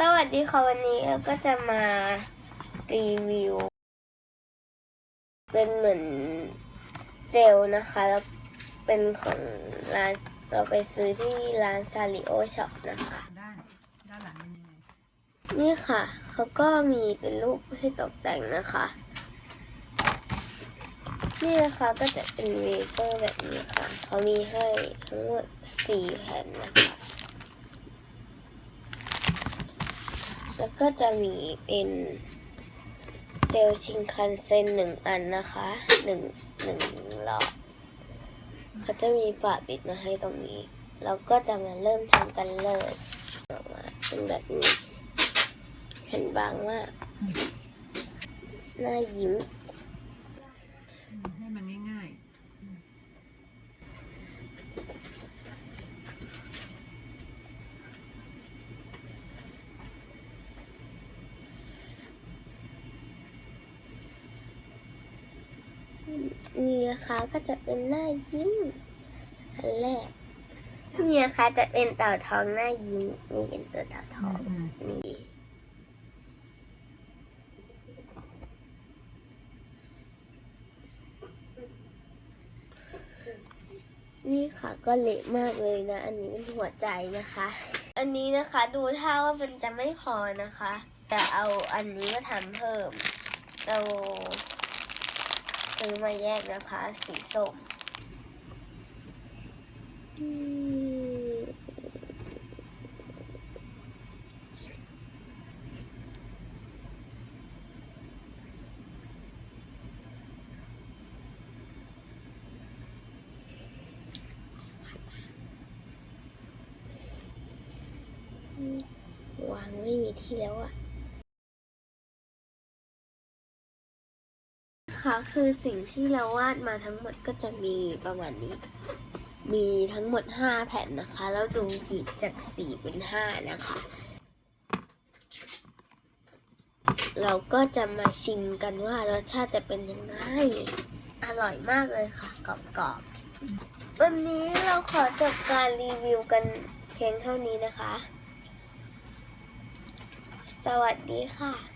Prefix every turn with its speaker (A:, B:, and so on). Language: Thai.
A: สวัสดีค่ะวันนี้เราก็จะมารีวิว เป็นเหมือนเจลนะคะแล้วเป็นของร้านเราไปซื้อที่ร้านซาริโอช็อปนะคะ
B: ด้านด้านหลังเป็นยังไง
A: นี่ค่ะ เขาก็มีเป็นรูปให้ตกแต่งนะคะ นี่นะคะก็จะเป็นเวเฟอร์แบบนี้ค่ะ เขามีให้ทั้งหมดสี่แผ่นนะคะ แล้วก็จะมีเป็นเจลชิงคันเซนหนึ่งอันนะคะหนึ่งหนึ่งหลอดเขาจะมีฝาปิดมาให้ตรงนี้เราก็จะมาเริ่มทำกันเลยออกมาเป็นแบบนี้เห็นบางมากหน้ายิ้ม
B: ให้มันง่าย
A: นี่นะคะก็จะเป็นหน้ายิ้มอันแรกนี่นะคะจะเป็นเต่าทองหน้ายิ้มนี่เป็นตัวเต่าทองนี่นี่ค่ะก็เละมากเลยนะ อันนี้เป็นหัวใจนะคะ อันนี้นะคะดูท่าว่ามันจะไม่พอนะคะ แต่เอาอันนี้มาทำเพิ่มเรา ซื้อมาแยกนะคะ สีส้มวางไม่มีที่แล้วอะ คะคือสิ่งที่เราวาดมาทั้งหมดก็จะมีประมาณนี้ มีทั้งหมด 5 แผ่นนะคะ แล้วดูขีดจาก 4 เป็น 5 นะคะ เราก็จะมาชิมกันว่ารสชาติจะเป็นยังไง อร่อยมากเลยค่ะกรอบๆ วันนี้เราขอจบการรีวิวกันเพียงเท่านี้นะคะ สวัสดีค่ะ